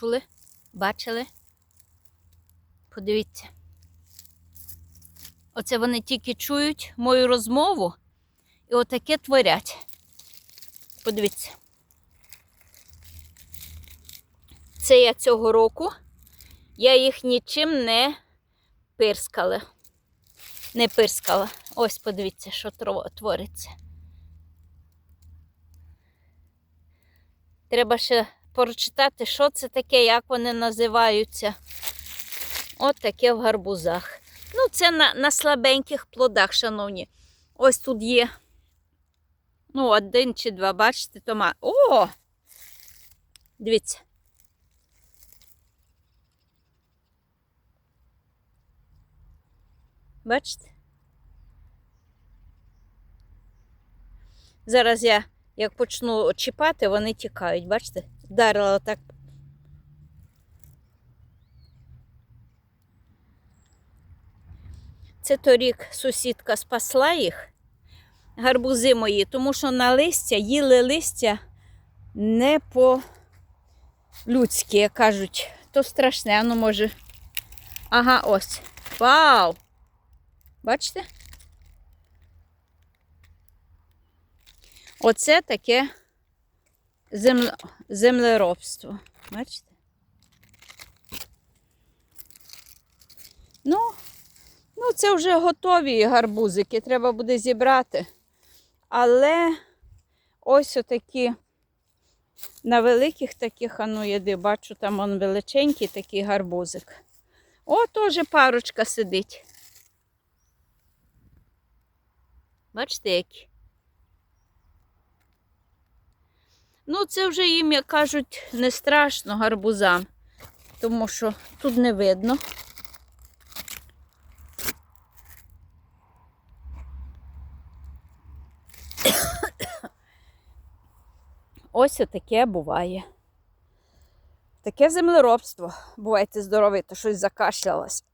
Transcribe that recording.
чули? Бачили? Подивіться. Оце вони тільки чують мою розмову і отаке творять. Подивіться. Це я цього року. Я їх нічим не пирскала. Не пирскала. Ось подивіться, що твориться. Треба ще прочитати, що це таке, як вони називаються. От таке в гарбузах. Ну, це на, на слабеньких плодах, шановні. Ось тут є. Ну, один чи два, бачите, тома. О! Дивіться. Бачите? Зараз я, як почну чіпати, вони тікають, бачите? Вдарила отак. Це торік сусідка спасла їх, гарбузи мої, тому що на листя їли листя не по людськи, як кажуть. То страшне, ну може. Ага, ось. Вау! Бачите? Оце таке земле... землеробство. Бачите? Ну, ну, це вже готові гарбузики, треба буде зібрати. Але ось отакі на великих таких, а ну єди, бачу, там он величенький такий гарбузик. О, теж парочка сидить. Бачите, які? Ну, це вже їм, як кажуть, не страшно гарбузам, тому що тут не видно. Ось отаке буває. Таке землеробство. Бувайте здорові, то щось закашлялось.